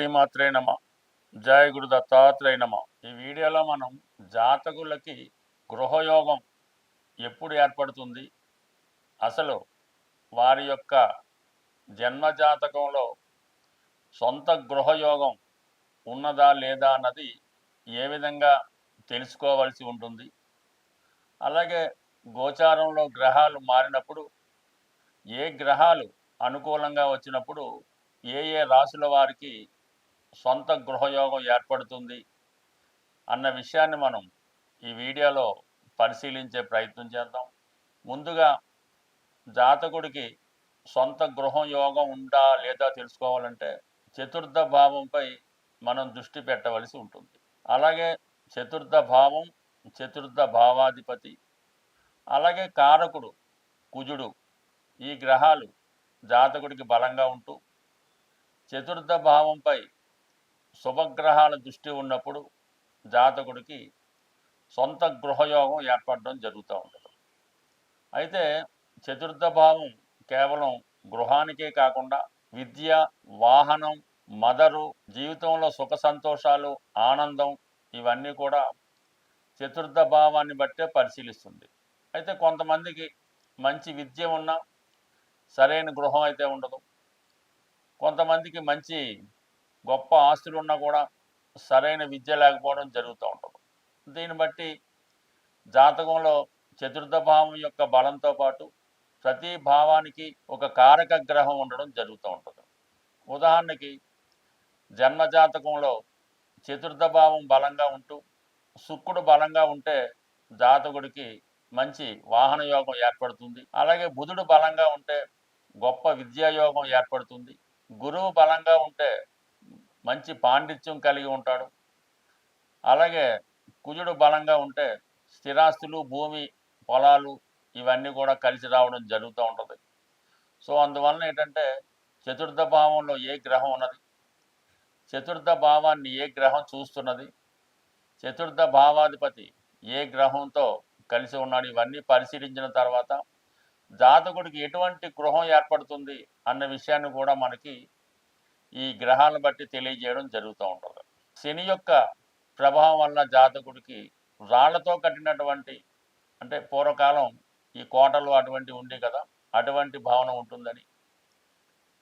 శ్రీమాత్రే నమ. జయ గురు దత్తాత్రేయ నమ. ఈ వీడియోలో మనం జాతకులకి గృహయోగం ఎప్పుడు ఏర్పడుతుంది? అసలు వారి యొక్క జన్మ జాతకంలో సొంత గృహయోగం ఉన్నదా లేదా అన్నది ఏ విధంగా తెలుసుకోవాల్సి ఉంటుంది? అలాగే గోచారంలో గ్రహాలు మారినప్పుడు ఏ గ్రహాలు అనుకూలంగా వచ్చినప్పుడు ఏ ఏ రాశుల వారికి సొంత గృహయోగం ఏర్పడుతుంది అన్న విషయాన్ని మనం ఈ వీడియోలో పరిశీలించే ప్రయత్నం చేద్దాం. ముందుగా జాతకుడికి సొంత గృహం యోగం ఉందా లేదా తెలుసుకోవాలంటే చతుర్థ భావంపై మనం దృష్టి పెట్టవలసి ఉంటుంది. అలాగే చతుర్థ భావం చతుర్థ భావాధిపతి అలాగే కారకుడు కుజుడు ఈ గ్రహాలు జాతకుడికి బలంగా ఉంటూ చతుర్థ భావంపై శుభగ్రహాల దృష్టి ఉన్నప్పుడు జాతకుడికి సొంత గృహయోగం ఏర్పడడం జరుగుతూ ఉంటుంది. అయితే చతుర్థ భావం కేవలం గృహానికే కాకుండా విద్య వాహనం మదరు జీవితంలో సుఖ సంతోషాలు ఆనందం ఇవన్నీ కూడా చతుర్థ భావాన్ని బట్టే పరిశీలిస్తుంది. అయితే కొంతమందికి మంచి విద్య ఉన్నా సరైన గృహం అయితే ఉండదు. కొంతమందికి మంచి గొప్ప ఆస్తులు ఉన్నా కూడా సరైన విద్య లేకపోవడం జరుగుతూ ఉంటుంది. దీన్ని బట్టి జాతకంలో చతుర్థ భావం యొక్క బలంతో పాటు ప్రతి భావానికి ఒక కారక గ్రహం ఉండడం జరుగుతూ ఉంటుంది. ఉదాహరణకి జన్మ జాతకంలో చతుర్థ భావం బలంగా ఉంటూ శుక్రుడు బలంగా ఉంటే జాతకుడికి మంచి వాహన యోగం ఏర్పడుతుంది. అలాగే బుధుడు బలంగా ఉంటే గొప్ప విద్యాయోగం ఏర్పడుతుంది. గురువు బలంగా ఉంటే మంచి పాండిత్యం కలిగి ఉంటాడు. అలాగే కుజుడు బలంగా ఉంటే స్థిరాస్తులు భూమి పొలాలు ఇవన్నీ కూడా కలిసి రావడం జరుగుతూ ఉంటుంది. సో అందువలన ఏంటంటే చతుర్థ భావంలో ఏ గ్రహం ఉన్నది? చతుర్థ భావాన్ని ఏ గ్రహం చూస్తున్నది? చతుర్థ భావాధిపతి ఏ గ్రహంతో కలిసి ఉన్నాడు? ఇవన్నీ పరిశీలించిన తర్వాత జాతకుడికి ఎటువంటి గృహం ఏర్పడుతుంది? అన్న విషయాన్ని కూడా మనకి ఈ గ్రహాలను బట్టి తెలియజేయడం జరుగుతూ ఉంటుంది. శని యొక్క ప్రభావం వల్ల జాతకుడికి రాళ్ళతో కట్టినటువంటి అంటే పూర్వకాలం ఈ కోటలు అటువంటి ఉండే కదా అటువంటి భావన ఉంటుందని.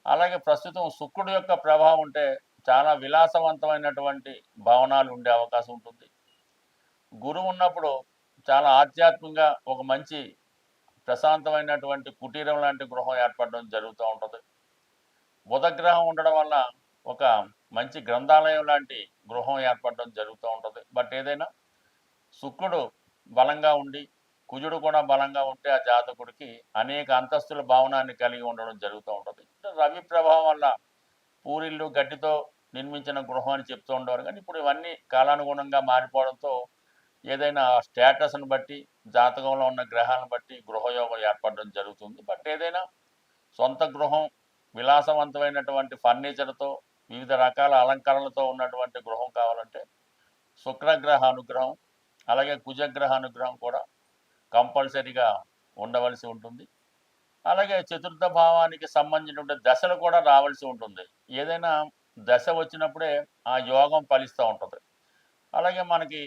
అలాగే ప్రస్తుతం శుక్రుడు యొక్క ప్రభావం ఉంటే చాలా విలాసవంతమైనటువంటి భవనాలు ఉండే అవకాశం ఉంటుంది. గురువు ఉన్నప్పుడు చాలా ఆధ్యాత్మికంగా ఒక మంచి ప్రశాంతమైనటువంటి కుటీరం లాంటి గృహం ఏర్పడడం జరుగుతూ ఉంటుంది. బుధగ్రహం ఉండడం వల్ల ఒక మంచి గ్రంథాలయం లాంటి గృహం ఏర్పడడం జరుగుతూ ఉంటుంది. బట్ ఏదైనా శుక్రుడు బలంగా ఉండి కుజుడు కూడా బలంగా ఉంటే ఆ జాతకుడికి అనేక అంతస్తుల భావనాన్ని కలిగి ఉండడం జరుగుతూ ఉంటుంది. రవి ప్రభావం వల్ల పూరిళ్ళు గడ్డితో నిర్మించిన గృహం అని చెప్తూ ఉండేవారు. కానీ ఇప్పుడు ఇవన్నీ కాలానుగుణంగా మారిపోవడంతో ఏదైనా స్టేటస్ని బట్టి జాతకంలో ఉన్న గ్రహాలను బట్టి గృహయోగం ఏర్పడడం జరుగుతుంది. బట్ ఏదైనా సొంత గృహం విలాసవంతమైనటువంటి ఫర్నిచర్తో వివిధ రకాల అలంకరణలతో ఉన్నటువంటి గృహం కావాలంటే శుక్రగ్రహ అనుగ్రహం అలాగే కుజగ్రహ అనుగ్రహం కూడా కంపల్సరీగా ఉండవలసి ఉంటుంది. అలాగే చతుర్థ భావానికి సంబంధించినటువంటి దశలు కూడా రావాల్సి ఉంటుంది. ఏదైనా దశ వచ్చినప్పుడే ఆ యోగం ఫలిస్తూ ఉంటుంది. అలాగే మనకి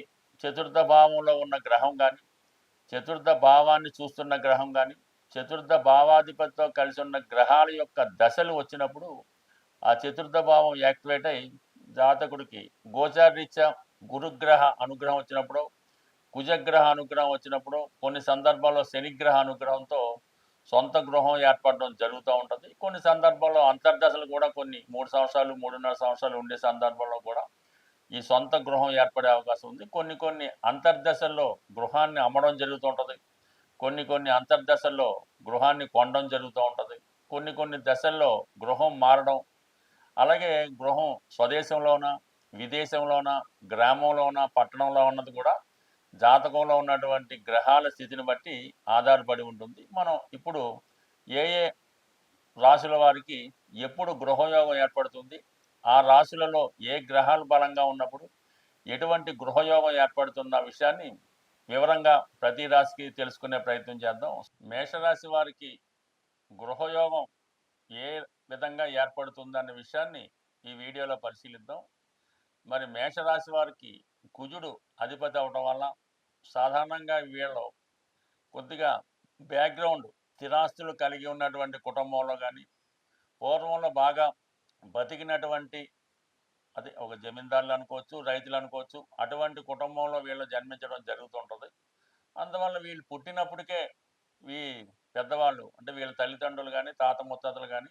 చతుర్థ భావంలో ఉన్న గ్రహం కానీ చతుర్థ భావాన్ని చూస్తున్న గ్రహం కానీ చతుర్థ భావాధిపతితో కలిసి ఉన్న గ్రహాల యొక్క దశలు వచ్చినప్పుడు ఆ చతుర్థ భావం యాక్టివేట్ అయి జాతకుడికి గోచారీత్యా గురుగ్రహ అనుగ్రహం వచ్చినప్పుడు కుజగ్రహ అనుగ్రహం వచ్చినప్పుడు కొన్ని సందర్భాల్లో శనిగ్రహ అనుగ్రహంతో సొంత గృహం ఏర్పడడం జరుగుతూ ఉంటుంది. కొన్ని సందర్భాల్లో అంతర్దశలు కూడా కొన్ని మూడు సంవత్సరాలు మూడున్నర సంవత్సరాలు ఉండే సందర్భంలో కూడా ఈ సొంత గృహం ఏర్పడే అవకాశం ఉంది. కొన్ని కొన్ని అంతర్దశల్లో గృహాన్ని అమ్మడం జరుగుతూ ఉంటుంది. కొన్ని కొన్ని అంతర్దశల్లో గృహాన్ని కొనడం జరుగుతూ ఉంటుంది. కొన్ని కొన్ని దశల్లో గృహం మారడం అలాగే గృహం స్వదేశంలోన విదేశంలోన గ్రామంలోన పట్టణంలో ఉన్నది కూడా జాతకంలో ఉన్నటువంటి గ్రహాల స్థితిని బట్టి ఆధారపడి ఉంటుంది. మనం ఇప్పుడు ఏ ఏ రాశుల వారికి ఎప్పుడు గృహయోగం ఏర్పడుతుంది ఆ రాశులలో ఏ గ్రహాలు బలంగా ఉన్నప్పుడు ఎటువంటి గృహయోగం ఏర్పడుతున్న విషయాన్ని వివరంగా ప్రతి రాశికి తెలుసుకునే ప్రయత్నం చేద్దాం. మేషరాశి వారికి గృహయోగం ఏ విధంగా ఏర్పడుతుందన్న విషయాన్ని ఈ వీడియోలో పరిశీలిద్దాం. మరి మేషరాశి వారికి కుజుడు అధిపతి అవడం వల్ల సాధారణంగా వీళ్ళు కొద్దిగా బ్యాక్గ్రౌండ్ స్థిరాస్తులు కలిగి ఉన్నటువంటి కుటుంబంలో కానీ పూర్వంలో బాగా బతికినటువంటి అదే ఒక జమీందారులు అనుకోవచ్చు రైతులు అనుకోవచ్చు అటువంటి కుటుంబంలో వీళ్ళు జన్మించడం జరుగుతుంటుంది. అందువల్ల వీళ్ళు పుట్టినప్పటికే ఈ పెద్దవాళ్ళు అంటే వీళ్ళ తల్లిదండ్రులు కానీ తాత ముత్తాతలు కానీ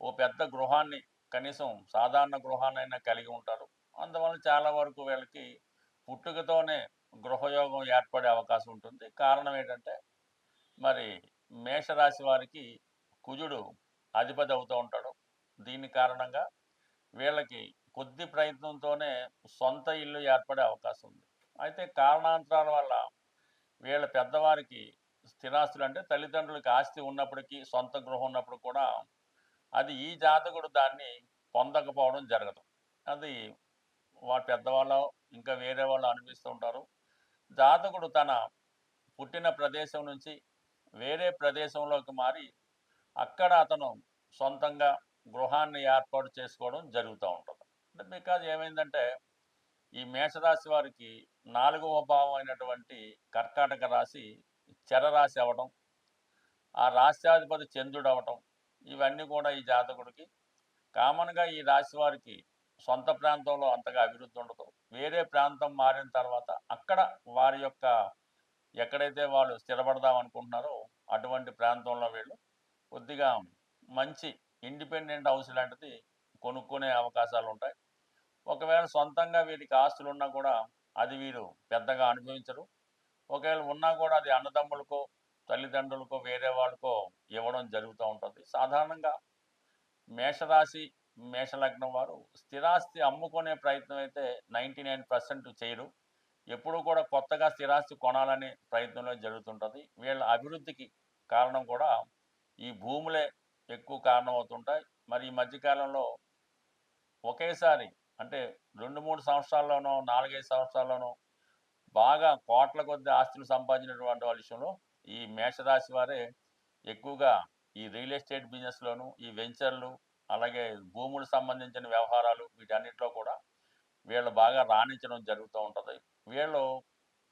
ఓ పెద్ద గృహాన్ని కనీసం సాధారణ గృహాన్నైనా కలిగి ఉంటారు. అందువల్ల చాలా వరకు వీళ్ళకి పుట్టుకతోనే గృహయోగం ఏర్పడే అవకాశం ఉంటుంది. కారణం ఏంటంటే మరి మేషరాశి వారికి కుజుడు అధిపతి అవుతూ ఉంటాడు. దీని కారణంగా వీళ్ళకి కొద్ది ప్రయత్నంతోనే సొంత ఇల్లు ఏర్పడే అవకాశం ఉంది. అయితే కారణాంతరాల వల్ల వీళ్ళ పెద్దవారికి స్థిరాస్తులు అంటే తల్లిదండ్రులకి ఆస్తి ఉన్నప్పటికీ సొంత గృహం ఉన్నప్పుడు కూడా అది ఈ జాతకుడు దాన్ని పొందకపోవడం జరగదు. అది వాళ్ళ పెద్దవాళ్ళు ఇంకా వేరే వాళ్ళు అనిపిస్తూ ఉంటారు. జాతకుడు తన పుట్టిన ప్రదేశం నుంచి వేరే ప్రదేశంలోకి మారి అక్కడ అతను సొంతంగా గృహాన్ని ఏర్పాటు చేసుకోవడం జరుగుతూ ఉంటుంది. బికాజ్ ఏమైందంటే ఈ మేషరాశి వారికి నాలుగవ భావం అయినటువంటి కర్కాటక రాశి చరరాశి అవ్వడం ఆ రాశ్యాధిపతి చంద్రుడు అవ్వటం ఇవన్నీ కూడా ఈ జాతకుడికి కామన్గా ఈ రాశి వారికి సొంత ప్రాంతంలో అంతగా అభివృద్ధి ఉండదు. వేరే ప్రాంతం మారిన తర్వాత అక్కడ వారి యొక్క ఎక్కడైతే వాళ్ళు స్థిరపడదాం అనుకుంటున్నారో అటువంటి ప్రాంతంలో వీళ్ళు కొద్దిగా మంచి ఇండిపెండెంట్ హౌస్ లాంటిది కొనుక్కునే అవకాశాలు ఉంటాయి ఒకవేళ సొంతంగా వీరికి ఆస్తులు ఉన్నా కూడా అది వీరు పెద్దగా అనుభవించరు. ఒకవేళ ఉన్నా కూడా అది అన్నదమ్ములకో తల్లిదండ్రులకో వేరే వాళ్ళకో ఇవ్వడం జరుగుతూ ఉంటుంది. సాధారణంగా మేషరాశి మేషలగ్నం వారు స్థిరాస్తి అమ్ముకునే ప్రయత్నం అయితే నైంటీ నైన్ పర్సెంట్ చేయరు. ఎప్పుడూ కూడా కొత్తగా స్థిరాస్తి కొనాలనే ప్రయత్నంలో జరుగుతుంటుంది. వీళ్ళ అభివృద్ధికి కారణం కూడా ఈ భూములే ఎక్కువ కారణం అవుతుంటాయి మరి ఈ మధ్యకాలంలో ఒకేసారి అంటే రెండు మూడు సంవత్సరాల్లోనో నాలుగైదు సంవత్సరాల్లోనో బాగా కోట్ల కొద్ది ఆస్తులు సంపాదించినటువంటి వాళ్ళ విషయంలో ఈ మేషరాశి వారే ఎక్కువగా ఈ రియల్ ఎస్టేట్ బిజినెస్లోను ఈ వెంచర్లు అలాగే భూములకు సంబంధించిన వ్యవహారాలు వీటన్నిటిలో కూడా వీళ్ళు బాగా రాణించడం జరుగుతూ ఉంటుంది. వీళ్ళు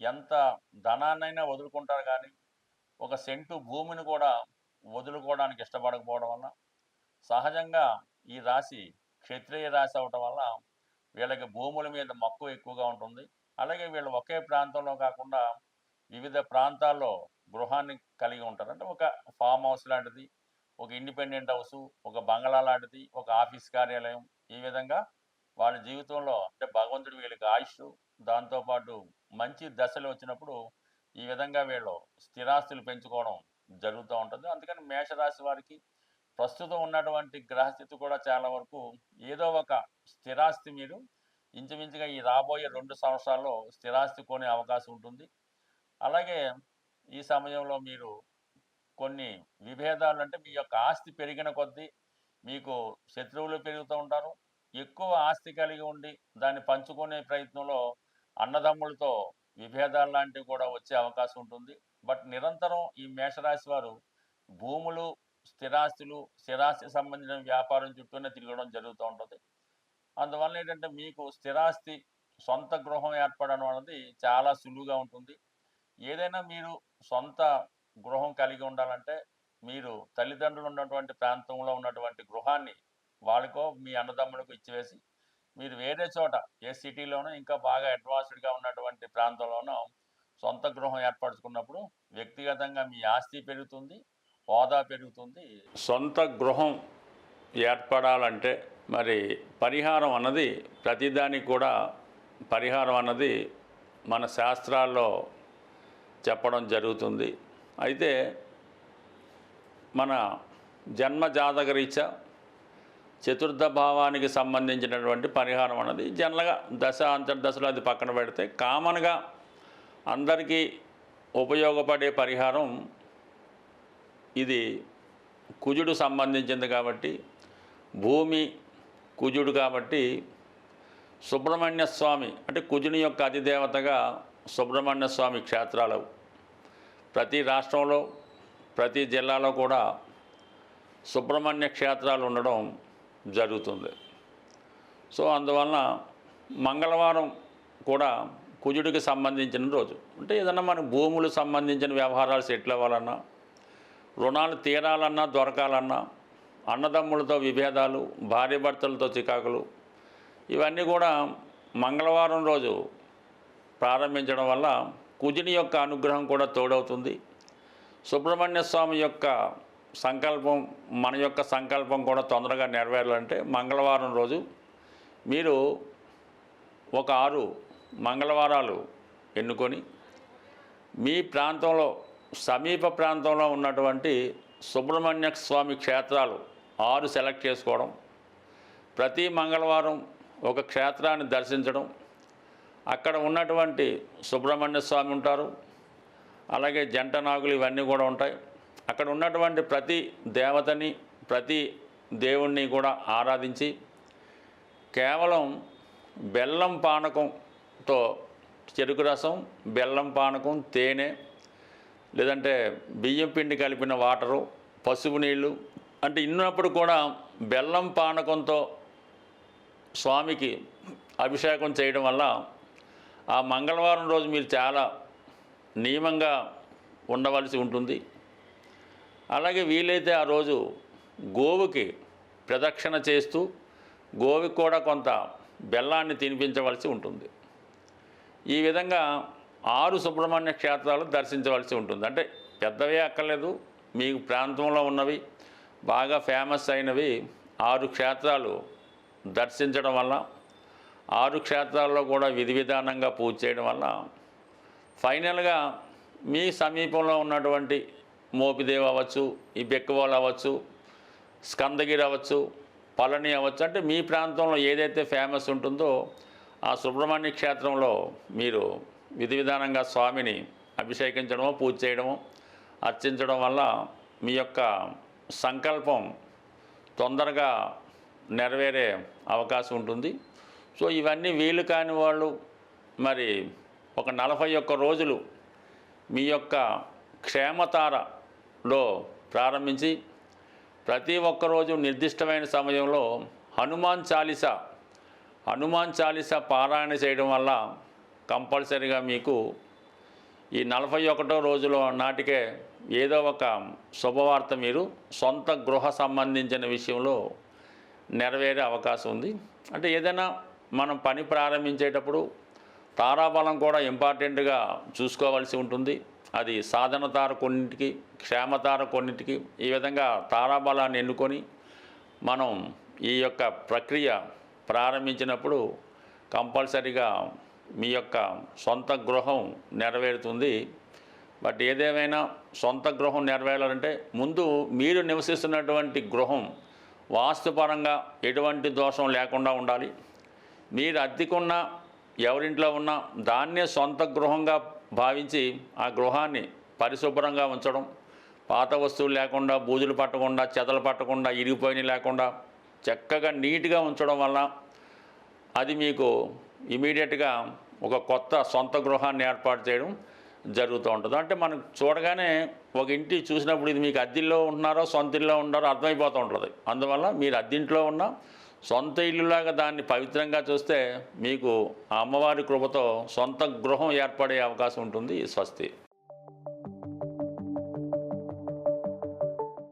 ఎంత ధనాన్నైనా వదులుకుంటారు కానీ ఒక సెంటు భూమిని కూడా వదులుకోవడానికి ఇష్టపడకపోవడం వల్ల సహజంగా ఈ రాశి క్షత్రియ రాశి అవటం వల్ల వీళ్ళకి భూముల మీద మక్కువ ఎక్కువగా ఉంటుంది. అలాగే వీళ్ళు ఒకే ప్రాంతంలో కాకుండా వివిధ ప్రాంతాల్లో గృహాన్ని కలిగి ఉంటారు. అంటే ఒక ఫామ్ హౌస్ లాంటిది ఒక ఇండిపెండెంట్ హౌస్ ఒక బంగ్లా లాంటిది ఒక ఆఫీస్ కార్యాలయం. ఈ విధంగా వాళ్ళ జీవితంలో అంటే భగవంతుడు వీళ్ళకి ఆయుష్ దాంతోపాటు మంచి దశలు వచ్చినప్పుడు ఈ విధంగా వీళ్ళు స్థిరాస్తులు పెంచుకోవడం జరుగుతూ ఉంటుంది. అందుకని మేషరాశి వారికి ప్రస్తుతం ఉన్నటువంటి గ్రహస్థితి కూడా చాలా వరకు ఏదో ఒక స్థిరాస్తి మీరు. ఇంచుమించుగా ఈ రాబోయే రెండు సంవత్సరాల్లో స్థిరాస్తి కొనే అవకాశం ఉంటుంది. అలాగే ఈ సమయంలో మీరు కొన్ని విభేదాలు అంటే మీ యొక్క ఆస్తి పెరిగిన కొద్దీ మీకు శత్రువులు పెరుగుతూ ఉంటారు. ఎక్కువ ఆస్తి కలిగి ఉండి దాన్ని పంచుకునే ప్రయత్నంలో అన్నదమ్ములతో విభేదాలు లాంటివి కూడా వచ్చే అవకాశం ఉంటుంది. బట్ నిరంతరం ఈ మేషరాశి వారు భూములు స్థిరాస్తులు స్థిరాస్తి సంబంధించిన వ్యాపారం చుట్టూనే తిరగడం జరుగుతూ ఉంటుంది. అందువల్ల ఏంటంటే మీకు స్థిరాస్తి సొంత గృహం ఏర్పడడం అనేది చాలా సులువుగా ఉంటుంది. ఏదైనా మీరు సొంత గృహం కలిగి ఉండాలంటే మీరు తల్లిదండ్రులు ఉన్నటువంటి ప్రాంతంలో ఉన్నటువంటి గృహాన్ని వాళ్ళకో మీ అన్నదమ్ములకు ఇచ్చివేసి మీరు వేరే చోట ఏ సిటీలోనో ఇంకా బాగా అడ్వాన్స్డ్గా ఉన్నటువంటి ప్రాంతంలోనో సొంత గృహం ఏర్పరచుకున్నప్పుడు వ్యక్తిగతంగా మీ ఆస్తి పెరుగుతుంది హోదా పెరుగుతుంది. సొంత గృహం ఏర్పడాలంటే మరి పరిహారం అన్నది ప్రతిదానికి కూడా పరిహారం అన్నది మన శాస్త్రాల్లో చెప్పడం జరుగుతుంది. అయితే మన జన్మ జాతకరీత్యా చతుర్థ భావానికి సంబంధించినటువంటి పరిహారం అన్నది జనరల్గా దశ అంతర్దశలో అది పక్కన పెడితే కామన్గా అందరికీ ఉపయోగపడే పరిహారం ఇది కుజుడు సంబంధించింది కాబట్టి భూమి కుజుడు కాబట్టి సుబ్రహ్మణ్య స్వామి అంటే కుజుని యొక్క అధిదేవతగా సుబ్రహ్మణ్య స్వామి క్షేత్రాలు. ప్రతి రాష్ట్రంలో ప్రతి జిల్లాలో కూడా సుబ్రహ్మణ్య క్షేత్రాలు ఉండడం జరుగుతుంది. సో అందువలన మంగళవారం కూడా కుజుడికి సంబంధించిన రోజు. అంటే ఏదన్నా మన భూములు సంబంధించిన వ్యవహారాలు సెటిల్ అవ్వాలన్నా రుణాలు తీరాలన్నా దొరకాలన్నా అన్నదమ్ములతో విభేదాలు భార్యభర్తలతో చికాకులు ఇవన్నీ కూడా మంగళవారం రోజు ప్రారంభించడం వల్ల కుజుని యొక్క అనుగ్రహం కూడా తోడవుతుంది. సుబ్రహ్మణ్య స్వామి యొక్క సంకల్పం మన యొక్క సంకల్పం కూడా తొందరగా నెరవేరాలంటే మంగళవారం రోజు మీరు ఒక ఆరు మంగళవారాలు ఎన్నుకొని మీ ప్రాంతంలో సమీప ప్రాంతంలో ఉన్నటువంటి సుబ్రహ్మణ్య స్వామి క్షేత్రాలు ఆరు సెలెక్ట్ చేసుకోవడం ప్రతి మంగళవారం ఒక క్షేత్రాన్ని దర్శించడం అక్కడ ఉన్నటువంటి సుబ్రహ్మణ్య స్వామి ఉంటారు అలాగే జంట నాగులు ఇవన్నీ కూడా ఉంటాయి. అక్కడ ఉన్నటువంటి ప్రతి దేవతని ప్రతి దేవుణ్ణి కూడా ఆరాధించి కేవలం బెల్లం పానకంతో చెరుకు రసం బెల్లం పానకం తేనె లేదంటే బియ్యం పిండి కలిపిన వాటరు పసుపు నీళ్ళు అంటే ఇన్నప్పుడు కూడా బెల్లం పానకంతో స్వామికి అభిషేకం చేయడం వల్ల ఆ మంగళవారం రోజు మీరు చాలా నియమంగా ఉండవలసి ఉంటుంది. అలాగే వీలైతే ఆ రోజు గోవుకి ప్రదక్షిణ చేస్తూ గోవుకి కూడా కొంత బెల్లాన్ని తినిపించవలసి ఉంటుంది. ఈ విధంగా ఆరు సుబ్రహ్మణ్య క్షేత్రాలు దర్శించవలసి ఉంటుంది. అంటే పెద్దవే అక్కర్లేదు మీకు ప్రాంతంలో ఉన్నవి. బాగా ఫేమస్ అయినవి ఆరు క్షేత్రాలు దర్శించడం వల్ల ఆరు క్షేత్రాల్లో కూడా విధి విధానంగా పూజ చేయడం వల్ల ఫైనల్గా మీ సమీపంలో ఉన్నటువంటి మోపిదేవి అవ్వచ్చు ఈ బెక్కవాళ్ళు అవ్వచ్చు స్కందగిరి అవ్వచ్చు పళని అవ్వచ్చు అంటే మీ ప్రాంతంలో ఏదైతే ఫేమస్ ఉంటుందో ఆ సుబ్రహ్మణ్య క్షేత్రంలో మీరు విధి విధానంగా స్వామిని అభిషేకించడమో పూజ చేయడమో అర్చించడం వల్ల మీ యొక్క సంకల్పం తొందరగా నెరవేరే అవకాశం ఉంటుంది. సో ఇవన్నీ వీలు కాని వాళ్ళు మరి ఒక నలభై ఒక్క రోజులు మీ యొక్క క్షేమతారలో ప్రారంభించి ప్రతి ఒక్క రోజు నిర్దిష్టమైన సమయంలో హనుమాన్ చాలిస హనుమాన్ చాలీసా పారాయణ చేయడం వల్ల కంపల్సరీగా మీకు ఈ నలభై ఒకటో రోజులో నాటికే ఏదో ఒక శుభవార్త మీరు సొంత గృహ సంబంధించిన విషయంలో నెరవేరే అవకాశం ఉంది. అంటే ఏదైనా మనం పని ప్రారంభించేటప్పుడు తారాబలం కూడా ఇంపార్టెంట్గా చూసుకోవాల్సి ఉంటుంది. అది సాధన తార కొన్నింటికి క్షేమతార కొన్నింటికి ఈ విధంగా తారాబలాన్ని ఎన్నుకొని మనం ఈ యొక్క ప్రక్రియ ప్రారంభించినప్పుడు కంపల్సరిగా మీ యొక్క సొంత గృహం నెరవేరుతుంది. బట్ ఏదేమైనా సొంత గృహం నెరవేరాలంటే ముందు మీరు నివసిస్తున్నటువంటి గృహం వాస్తుపరంగా ఎటువంటి దోషం లేకుండా ఉండాలి. మీరు అద్దెకున్న ఎవరింట్లో ఉన్నా దాన్నే సొంత గృహంగా భావించి ఆ గృహాన్ని పరిశుభ్రంగా ఉంచడం. పాత వస్తువులు లేకుండా బూజులు పట్టకుండా చెదలు పట్టకుండా ఇరిగిపోయినవి లేకుండా చక్కగా నీట్గా ఉంచడం వల్ల అది మీకు ఇమీడియట్గా ఒక కొత్త సొంత గృహాన్ని ఏర్పాటు చేయడం జరుగుతూ ఉంటుంది. అంటే మనకు చూడగానే ఒక ఇంటి చూసినప్పుడు ఇది మీకు అద్దెల్లో ఉంటున్నారో సొంత ఇల్లులో ఉన్నారో అర్థమైపోతూ ఉంటుంది. అందువల్ల మీరు అద్దెంట్లో ఉన్న సొంత ఇల్లులాగా దాన్ని పవిత్రంగా చూస్తే మీకు ఆ అమ్మవారి కృపతో సొంత గృహం ఏర్పడే అవకాశం ఉంటుంది స్వస్తి.